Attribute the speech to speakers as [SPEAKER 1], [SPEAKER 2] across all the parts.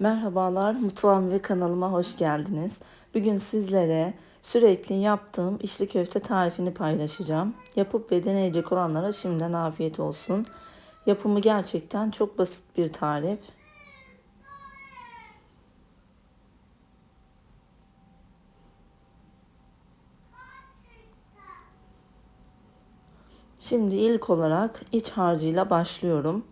[SPEAKER 1] Merhabalar, mutfağım ve kanalıma hoş geldiniz. Bugün sizlere sürekli yaptığım içli köfte tarifini paylaşacağım. Yapıp ve deneyecek olanlara şimdiden afiyet olsun. Yapımı gerçekten çok basit bir tarif. Şimdi ilk olarak iç harcıyla başlıyorum.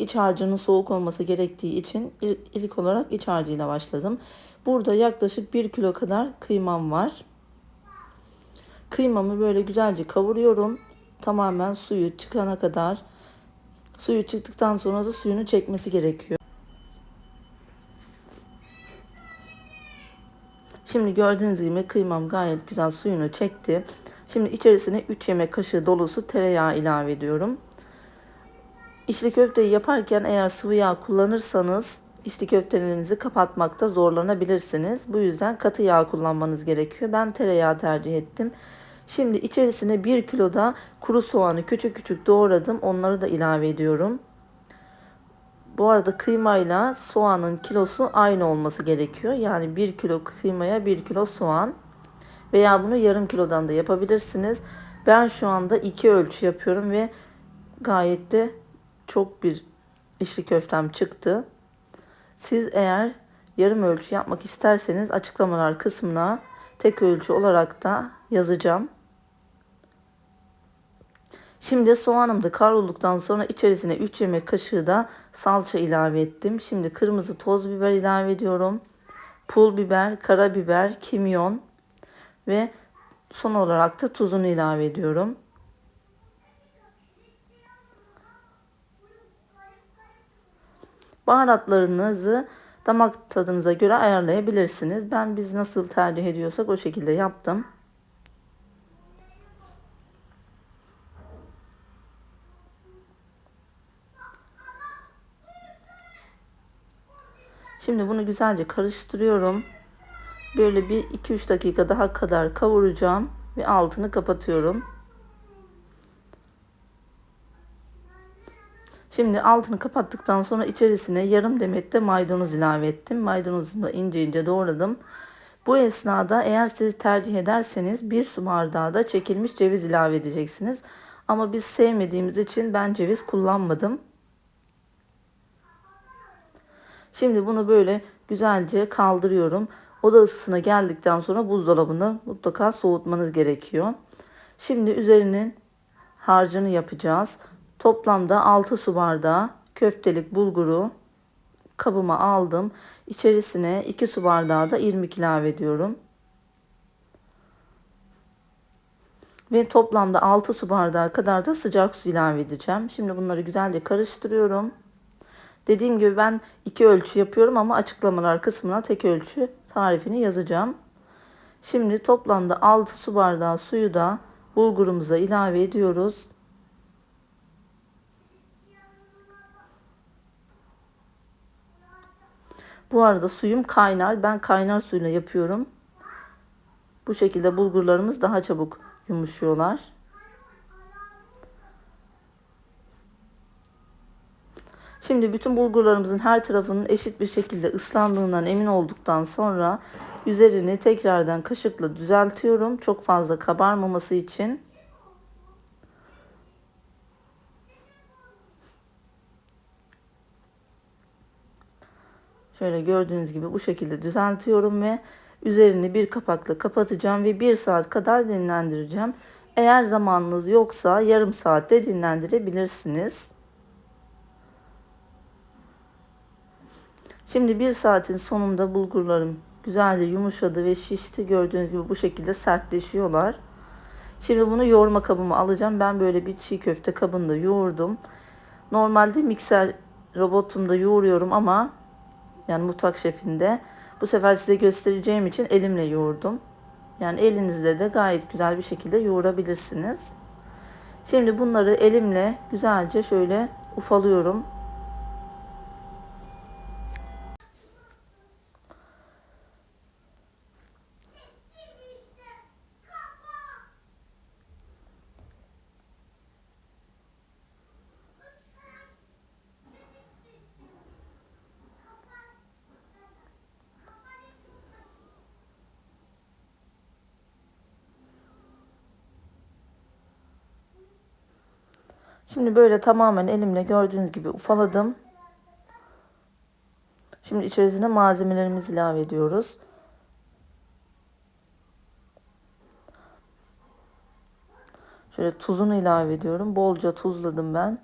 [SPEAKER 1] İç harcının soğuk olması gerektiği için ilk olarak iç harcıyla başladım. Burada yaklaşık 1 kilo kadar kıymam var. Kıymamı böyle güzelce kavuruyorum. Tamamen suyu çıkana kadar. Suyu çıktıktan sonra da suyunu çekmesi gerekiyor. Şimdi gördüğünüz gibi kıymam gayet güzel suyunu çekti. Şimdi içerisine 3 yemek kaşığı dolusu tereyağı ilave ediyorum. İçli köfteyi yaparken eğer sıvı yağ kullanırsanız içli köftelerinizi kapatmakta zorlanabilirsiniz. Bu yüzden katı yağ kullanmanız gerekiyor. Ben tereyağı tercih ettim. Şimdi içerisine 1 kilo da kuru soğanı küçük küçük doğradım. Onları da ilave ediyorum. Bu arada kıymayla soğanın kilosu aynı olması gerekiyor. Yani 1 kilo kıymaya 1 kilo soğan veya bunu yarım kilodan da yapabilirsiniz. Ben şu anda 2 ölçü yapıyorum ve gayet de çok bir içli köftem çıktı. Siz eğer yarım ölçü yapmak isterseniz açıklamalar kısmına tek ölçü olarak da yazacağım. Şimdi soğanım da kavrulduktan sonra içerisine 3 yemek kaşığı da salça ilave ettim. Şimdi kırmızı toz biber ilave ediyorum. Pul biber, karabiber, kimyon ve son olarak da tuzunu ilave ediyorum. Baharatlarınızı damak tadınıza göre ayarlayabilirsiniz. Ben biz nasıl tercih ediyorsak o şekilde yaptım. Şimdi bunu güzelce karıştırıyorum. Böyle bir 2-3 dakika daha kadar kavuracağım ve altını kapatıyorum. Şimdi altını kapattıktan sonra içerisine yarım demet de maydanoz ilave ettim. Maydanozunu da ince ince doğradım. Bu esnada eğer siz tercih ederseniz bir su bardağı da çekilmiş ceviz ilave edeceksiniz. Ama biz sevmediğimiz için ben ceviz kullanmadım. Şimdi bunu böyle güzelce kaldırıyorum. Oda ısısına geldikten sonra buzdolabını mutlaka soğutmanız gerekiyor. Şimdi üzerinin harcını yapacağız. Toplamda 6 su bardağı köftelik bulguru kabıma aldım. İçerisine 2 su bardağı da irmik ilave ediyorum. Ve toplamda 6 su bardağı kadar da sıcak su ilave edeceğim. Şimdi bunları güzelce karıştırıyorum. Dediğim gibi ben iki ölçü yapıyorum ama açıklamalar kısmına tek ölçü tarifini yazacağım. Şimdi toplamda 6 su bardağı suyu da bulgurumuza ilave ediyoruz. Bu arada suyum kaynar. Ben kaynar suyla yapıyorum. Bu şekilde bulgurlarımız daha çabuk yumuşuyorlar. Şimdi bütün bulgurlarımızın her tarafının eşit bir şekilde ıslandığından emin olduktan sonra üzerini tekrardan kaşıkla düzeltiyorum. Çok fazla kabarmaması için. Şöyle gördüğünüz gibi bu şekilde düzeltiyorum ve üzerini bir kapakla kapatacağım ve bir saat kadar dinlendireceğim. Eğer zamanınız yoksa yarım saatte dinlendirebilirsiniz. Şimdi bir saatin sonunda bulgurlarım güzelce yumuşadı ve şişti. Gördüğünüz gibi bu şekilde sertleşiyorlar. Şimdi bunu yoğurma kabıma alacağım. Ben böyle bir çiğ köfte kabında yoğurdum. Normalde mikser robotumda yoğuruyorum ama yani mutfak şefinde. Bu sefer size göstereceğim için elimle yoğurdum. Yani elinizle de gayet güzel bir şekilde yoğurabilirsiniz. Şimdi bunları elimle güzelce şöyle ufalıyorum. Şimdi böyle tamamen elimle gördüğünüz gibi ufaladım. Şimdi içerisine malzemelerimizi ilave ediyoruz. Şöyle tuzunu ilave ediyorum. Bolca tuzladım ben.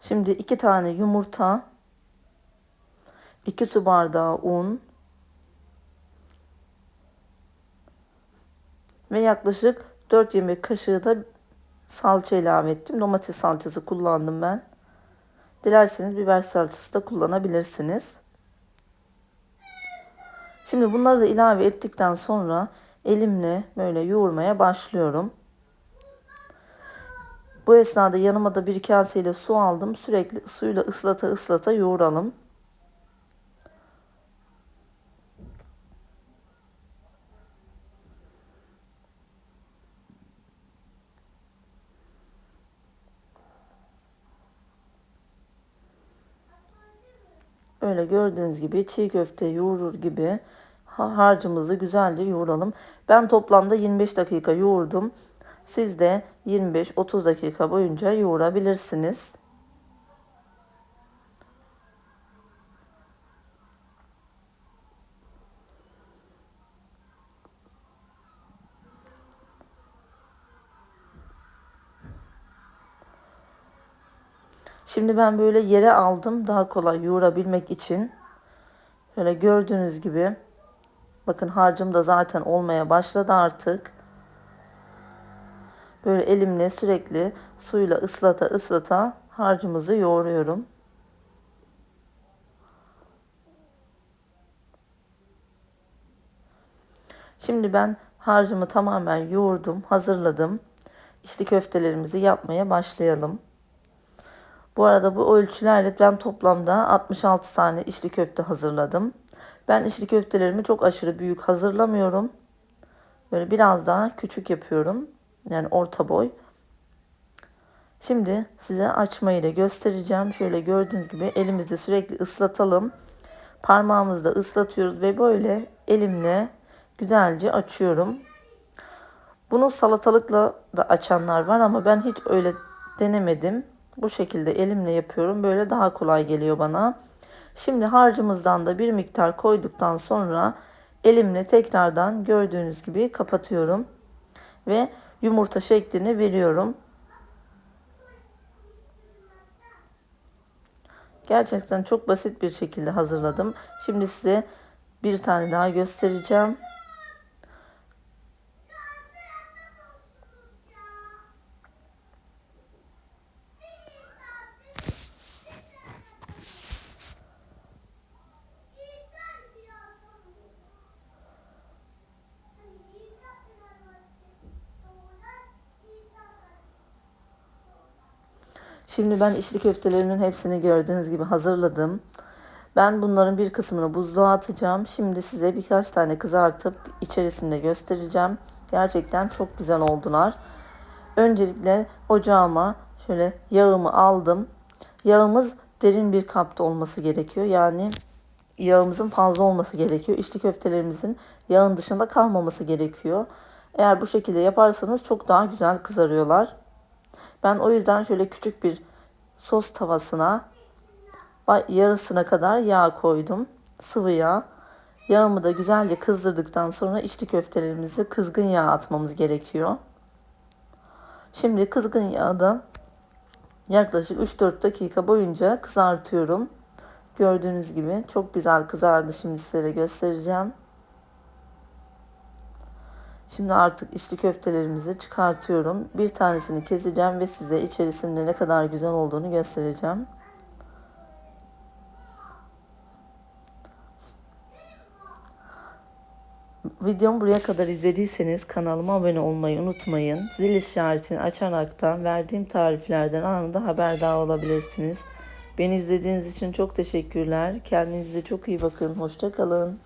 [SPEAKER 1] Şimdi iki tane yumurta, iki su bardağı un ve yaklaşık 4 yemek kaşığı da salça ilave ettim. Domates salçası kullandım ben. Dilerseniz biber salçası da kullanabilirsiniz. Şimdi bunları da ilave ettikten sonra elimle böyle yoğurmaya başlıyorum. Bu esnada yanıma da bir kaseyle su aldım. Sürekli suyla ıslata ıslata yoğuralım. Böyle gördüğünüz gibi çiğ köfte yoğurur gibi harcımızı güzelce yoğuralım. Ben toplamda 25 dakika yoğurdum. Siz de 25-30 dakika boyunca yoğurabilirsiniz. Şimdi ben böyle yere aldım daha kolay yoğurabilmek için. Böyle gördüğünüz gibi bakın harcım da zaten olmaya başladı artık. Böyle elimle sürekli suyla ıslata ıslata harcımızı yoğuruyorum. Şimdi ben harcımı tamamen yoğurdum, hazırladım. İçli köftelerimizi yapmaya başlayalım. Bu arada bu ölçülerle ben toplamda 66 tane içli köfte hazırladım. Ben içli köftelerimi çok aşırı büyük hazırlamıyorum. Böyle biraz daha küçük yapıyorum. Yani orta boy. Şimdi size açmayı da göstereceğim. Şöyle gördüğünüz gibi elimizi sürekli ıslatalım. Parmağımızda ıslatıyoruz ve böyle elimle güzelce açıyorum. Bunu salatalıkla da açanlar var ama ben hiç öyle denemedim. Bu şekilde elimle yapıyorum. Böyle daha kolay geliyor bana. Şimdi harcımızdan da bir miktar koyduktan sonra elimle tekrardan gördüğünüz gibi kapatıyorum. Ve yumurta şeklini veriyorum. Gerçekten çok basit bir şekilde hazırladım. Şimdi size bir tane daha göstereceğim. Şimdi ben içli köftelerimin hepsini gördüğünüz gibi hazırladım. Ben bunların bir kısmını buzluğa atacağım. Şimdi size birkaç tane kızartıp içerisinde göstereceğim. Gerçekten çok güzel oldular. Öncelikle ocağıma şöyle yağımı aldım. Yağımız derin bir kapta olması gerekiyor. Yani yağımızın fazla olması gerekiyor. İçli köftelerimizin yağın dışında kalmaması gerekiyor. Eğer bu şekilde yaparsanız çok daha güzel kızarıyorlar. Ben o yüzden şöyle küçük bir sos tavasına yarısına kadar yağ koydum. Sıvı yağ. Yağımı da güzelce kızdırdıktan sonra içli köftelerimizi kızgın yağ atmamız gerekiyor. Şimdi kızgın yağda yaklaşık 3-4 dakika boyunca kızartıyorum. Gördüğünüz gibi çok güzel kızardı. Şimdi size göstereceğim. Şimdi artık içli köftelerimizi çıkartıyorum. Bir tanesini keseceğim ve size içerisinde ne kadar güzel olduğunu göstereceğim. Videomu buraya kadar izlediyseniz kanalıma abone olmayı unutmayın. Zil işaretini açaraktan verdiğim tariflerden anında haberdar olabilirsiniz. Beni izlediğiniz için çok teşekkürler. Kendinize çok iyi bakın. Hoşçakalın.